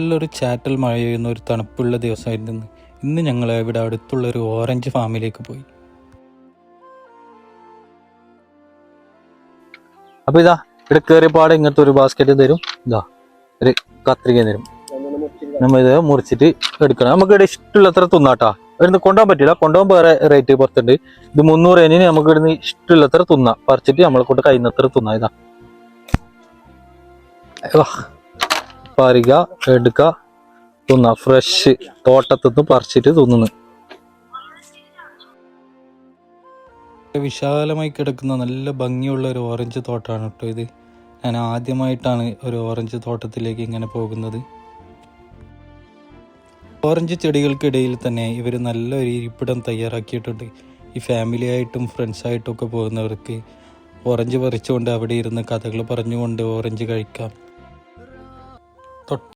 നല്ലൊരു ചാറ്റൽ മഴ പെയ്യുന്ന ഒരു തണുപ്പുള്ള ദിവസമായിരുന്നു ഇന്ന്. ഞങ്ങൾ ഇവിടെ അടുത്തുള്ള ഒരു ഓറഞ്ച് ഫാമിലേക്ക് പോയി. അപ്പൊ ഇതാ ഇവിടെ കയറിയ പാടെ ഇങ്ങനത്തെ ഒരു ബാസ്ക്കറ്റ് തരും. ഇതാ ഒരു കത്രിക തരും. നമ്മ ഇത് മുറിച്ചിട്ട് എടുക്കണം. നമുക്ക് ഇവിടെ ഇഷ്ടമുള്ളത്ര തിന്നാട്ടാ. ഇവിടുന്ന് കൊണ്ടുപോകാൻ പറ്റില്ല. കൊണ്ടുപോകാൻ വേറെ റേറ്റ് പുറത്തുണ്ട്. ഇത് മുന്നൂറ് അതിന് നമുക്ക് ഇവിടുന്ന് ഇഷ്ടമുള്ളത്ര തിന്നാം. പറിച്ചിട്ട് നമ്മളെ കൊണ്ട് കഴിയുന്നത്ര തിന്നാം. ഇതാ. പറിക എടുക്ക തിന്ന. ഫ്രഷ് തോട്ടത്തുനിന്ന് പറിച്ചിട്ട് തിന്നുന്നു. വിശാലമായി കിടക്കുന്ന നല്ല ഭംഗിയുള്ള ഒരു ഓറഞ്ച് തോട്ടമാണ് കേട്ടോ ഇത്. ഞാൻ ആദ്യമായിട്ടാണ് ഒരു ഓറഞ്ച് തോട്ടത്തിലേക്ക് ഇങ്ങനെ പോകുന്നത്. ഓറഞ്ച് ചെടികൾക്കിടയിൽ തന്നെ ഇവർ നല്ലൊരു ഇരിപ്പിടം തയ്യാറാക്കിയിട്ടുണ്ട്. ഈ ഫാമിലി ആയിട്ടും ഫ്രണ്ട്സായിട്ടും ഒക്കെ പോകുന്നവർക്ക് ഓറഞ്ച് പറിച്ചുകൊണ്ട് അവിടെ ഇരുന്ന് കഥകൾ പറഞ്ഞുകൊണ്ട് ഓറഞ്ച് കഴിക്കാം. തൊട്ട്